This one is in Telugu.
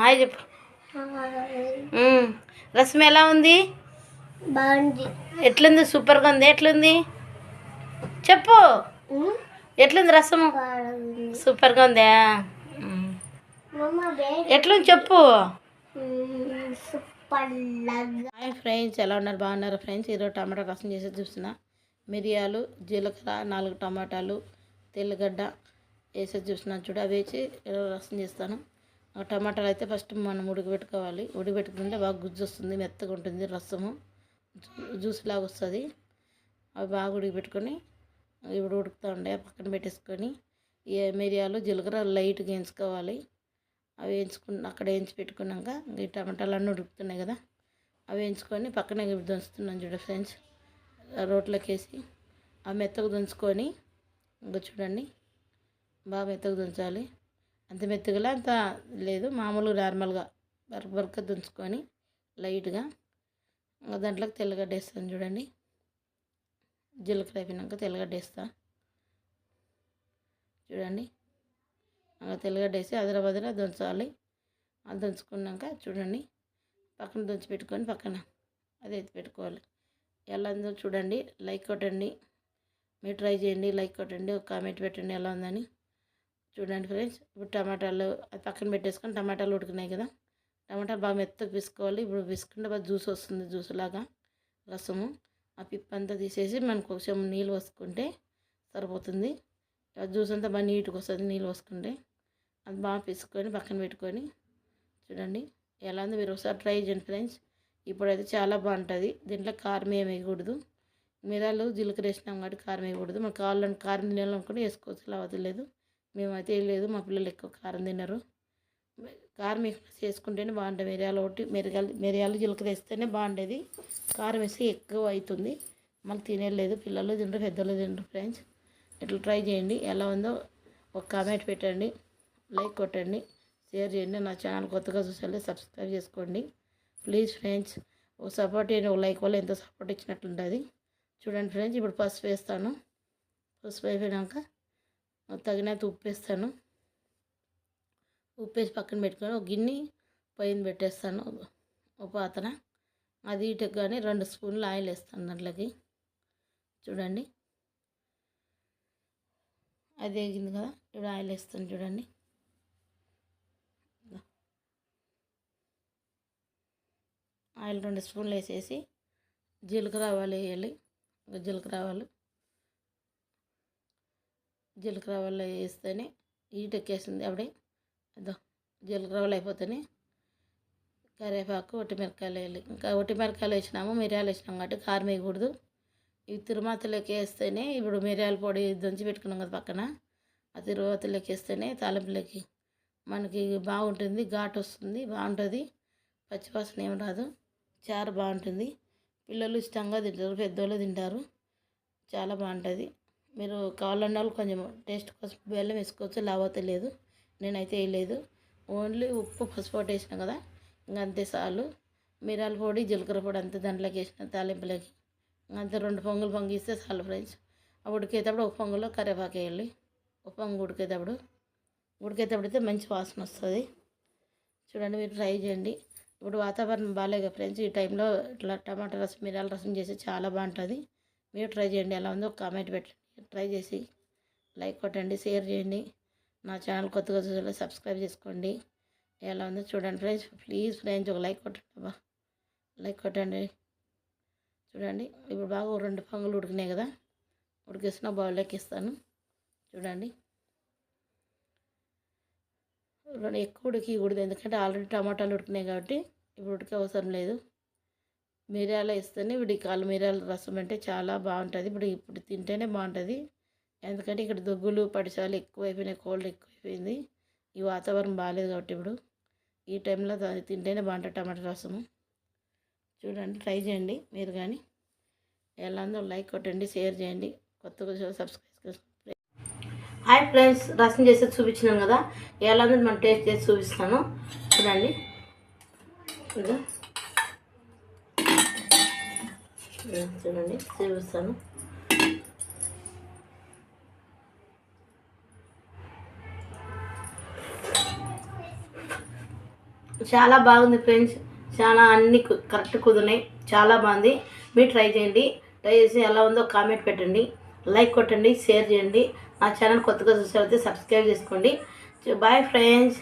హాయ్ చెప్పు. రసం ఎలా ఉంది? బాగుంది. ఎట్లుంది? సూపర్గా ఉంది. ఎట్లుంది? చెప్పు. ఎట్లుంది రసము సూపర్గా ఉందా? ఎట్లుంది చెప్పు. హాయ్ ఫ్రెండ్స్ ఎలా ఉన్నారు? బాగున్నారు ఫ్రెండ్స్? ఈరోజు టమాటా రసం చేసి చూస్తున్నా. మిరియాలు జీలకర్ర నాలుగు టమాటాలు తెల్లగడ్డ వేసి చూస్తున్నాను చూడు అవి వేసి రసం చేస్తాను. టమాటాలు అయితే ఫస్ట్ మనం ఉడకబెట్టుకోవాలి. ఉడకబెట్టుకుంటే బాగా గుజ్జు వస్తుంది మెత్తగా ఉంటుంది రసము. జ్యూస్ లాగా వస్తుంది. అవి బాగా ఉడకబెట్టుకొని ఇప్పుడు ఉడుకుతూ ఉండే పక్కన పెట్టేసుకొని ఈ మిరియాలు జీలకర్ర లైట్గా వేయించుకోవాలి. అవి వేయించుకున్న అక్కడ వేయించి పెట్టుకున్నాక ఈ టమాటాలు అన్నీ ఉడుకుతున్నాయి కదా అవి వేయించుకొని పక్కనే దంచుతున్నాను చూడ ఫ్రెండ్స్. రోట్లోకి వేసి ఆ మెత్తకు దంచుకొని ఇంకా చూడండి బాగా మెత్తకు దంచాలి. అంత మెత్తగా అంత లేదు. మామూలుగా నార్మల్గా బరక బరక దుంచుకొని లైట్గా ఇంకా దాంట్లోకి తెల్లగడ్డ వేస్తాను చూడండి. జీలకర్ర అయిపోయినాక తెల్లగడ్డ వేస్తా చూడండి. తెల్లగడ్డ వేసి అదర బదర దంచాలి. అది దంచుకున్నాక చూడండి. పక్కన దంచి పెట్టుకొని పక్కన అది ఎత్తి పెట్టుకోవాలి. ఎలా ఉందో చూడండి. లైక్ కొట్టండి. మీరు ట్రై చేయండి. లైక్ కొట్టండి. ఒక కామెంట్ పెట్టండి ఎలా ఉందని. చూడండి ఫ్రెండ్స్. ఇప్పుడు టమాటాలు అది పక్కన పెట్టేసుకొని టమాటాలు ఉడికినాయి కదా. టమాటాలు బాగా మెత్తగా పిసుకోవాలి. ఇప్పుడు పిసుకుంటే బాగా జ్యూస్ వస్తుంది జ్యూస్ లాగా రసము. ఆ పిప్ అంతా తీసేసి మనకు కొంచెం నీళ్ళు పోసుకుంటే సరిపోతుంది. ఆ జ్యూస్ అంతా బాగా నీట్గా వస్తుంది నీళ్ళు పోసుకుంటే. అది బాగా పిసుకొని పక్కన పెట్టుకొని చూడండి ఎలా ఉందో. మీరు ఒకసారి ట్రై చేయండి ఫ్రెండ్స్. ఇప్పుడైతే చాలా బాగుంటుంది. దీంట్లో కారం ఏమి వేయకూడదు. మిరాలు జీలకర్ర వేసినాం కాబట్టి కారం వేయకూడదు. మనకు కావాలని కారం తినాలనుకుంటే వేసుకోవచ్చు ఇలా వదిలేదు మేమైతే లేదు మా పిల్లలు ఎక్కువ కారం తినరు. కారం ఎక్కువ చేసుకుంటేనే బాగుంటుంది. మిరియాలు ఒకటి మిరియాలు మిరియాలు జీలకర్ర వేస్తేనే బాగుండేది. కారం వేస్తే ఎక్కువ అవుతుంది. మళ్ళీ తినేయలేదు. పిల్లలు తింటారు పెద్దలు తింటారు ఫ్రెండ్స్. ఇట్లా ట్రై చేయండి. ఎలా ఉందో ఒక కామెంట్ పెట్టండి. లైక్ కొట్టండి. షేర్ చేయండి. నా ఛానల్ కొత్తగా చూసాలి సబ్స్క్రైబ్ చేసుకోండి. ప్లీజ్ ఫ్రెండ్స్ ఒక సపోర్ట్ చేయండి. ఒక లైక్ వల్ల ఎంతో సపోర్ట్ ఇచ్చినట్లుంటుంది చూడండి ఫ్రెండ్స్ ఇప్పుడు పసుపు వేస్తాను. పసుపు అయిపోయినాక తగినంత ఉప్పు వేస్తాను ఉప్పు వేసి పక్కన పెట్టుకొని ఒక గిన్నె పొయ్యిని పెట్టేస్తాను. ఒక పాత్ర. అది ఇటు కానీ రెండు స్పూన్లు ఆయిల్ వేస్తాను దాంట్లోకి. చూడండి. అది వేగింది కదా. ఇప్పుడు ఆయిల్ వేస్తాను చూడండి. ఆయిల్ రెండు స్పూన్లు వేసేసి జీలకర్ర ఆవాలు వేయాలి. జీలకర్ర ఆవాలు. జీలకర్ర వల్ల వేస్తేనే హీట్ ఎక్కేసింది అప్పుడే అదో జీలకర్ర వల్ల అయిపోతేనే కరివేపాకు ఒట్టిమిరకాయలు వేయాలి. ఇంకా ఒట్టిమిరకాయలు వేసినాము మిరియాలు వేసినాము కాబట్టి కారం వేయకూడదు. ఇవి తిరుమాతలోకి వేస్తేనే ఇప్పుడు మిరియాల పొడి దంచి పెట్టుకున్నాం కదా పక్కన ఆ తిరువాతలోకి వేస్తేనే తాలింపులోకి మనకి బాగుంటుంది ఘాటు వస్తుంది బాగుంటుంది. పచ్చివాసన ఏం రాదు చారు బాగుంటుంది. పిల్లలు ఇష్టంగా తింటారు పెద్దోళ్ళు తింటారు చాలా బాగుంటుంది. మీరు కావాలన్న వాళ్ళు కొంచెం టేస్ట్ కోసం బెల్లం వేసుకోవచ్చు లేకపోతే లేదు. నేనైతే వేయలేదు ఓన్లీ ఉప్పు పసుపు ఒకటి వేసిన కదా ఇంక అంతే చాలు. మిరాల పొడి జీలకర్ర పొడి అంతే దాంట్లోకి వేసిన తాలింపులకి. అంతే రెండు పొంగులు పొంగిస్తే చాలు ఫ్రెండ్స్. ఆ ఉడికేటప్పుడు ఒక పొంగులో కరివేపాకు వేయాలి. ఒక పొంగు ఉడికేటప్పుడు. ఉడికేటప్పుడు అయితే మంచి వాసన వస్తుంది. చూడండి మీరు ట్రై చేయండి. ఇప్పుడు వాతావరణం బాగాలేదు ఫ్రెండ్స్ ఈ టైంలో ఇట్లా టమాటా రసం మిరాల రసం చేస్తే చాలా బాగుంటుంది. మీరు ట్రై చేయండి ఎలా ఉందో కామెంట్ పెట్టండి. ట్రై చేసి లైక్ కొట్టండి షేర్ చేయండి. నా ఛానల్ కొత్తగా చూసాలో సబ్స్క్రైబ్ చేసుకోండి. ఎలా ఉందో చూడండి ఫ్రెండ్స్. ప్లీజ్ ఫ్రెండ్స్ ఒక లైక్ కొట్టండి అబ్బా. లైక్ కొట్టండి. చూడండి ఇప్పుడు బాగా రెండు పొంగులు ఉడికినాయి కదా. ఉడికేసిన బౌల్లోకి ఇస్తాను. చూడండి. రెండు ఎక్కువ ఉడికకూడదు ఎందుకంటే ఆల్రెడీ టమాటాలు ఉడికినాయి కాబట్టి ఇప్పుడు ఉడికే అవసరం లేదు. మిరియాలు వేస్తేనే వీడి కాలు మిరియాల రసం అంటే చాలా బాగుంటుంది. ఇప్పుడు ఇప్పుడు తింటేనే బాగుంటుంది. ఎందుకంటే ఇక్కడ దగ్గులు పడిసాలు ఎక్కువైపోయినాయి కోల్డ్ ఎక్కువైపోయింది. ఈ వాతావరణం బాగాలేదు కాబట్టి ఇప్పుడు. ఈ టైంలో తింటేనే బాగుంటుంది టమాటా రసము చూడండి ట్రై చేయండి మీరు కానీ. ఎలా ఉందో లైక్ కొట్టండి షేర్ చేయండి. కొత్తగా సబ్స్క్రైబ్ హాయ్ ఫ్రెండ్స్ రసం చేసేది చూపించినాను కదా. ఎలా ఉందో మనం టేస్ట్ చేసి చూపిస్తాను. చూడండి. చూడండి చూపిస్తాను. చాలా బాగుంది ఫ్రెండ్స్. చాలా అన్ని కరెక్ట్ కుదిరినాయి. చాలా బాగుంది. మీరు ట్రై చేయండి. ట్రై చేసి ఎలా ఉందో కామెంట్ పెట్టండి. లైక్ కొట్టండి షేర్ చేయండి. నా ఛానల్ కొత్తగా చూసారైతే సబ్స్క్రైబ్ చేసుకోండి. Bye friends.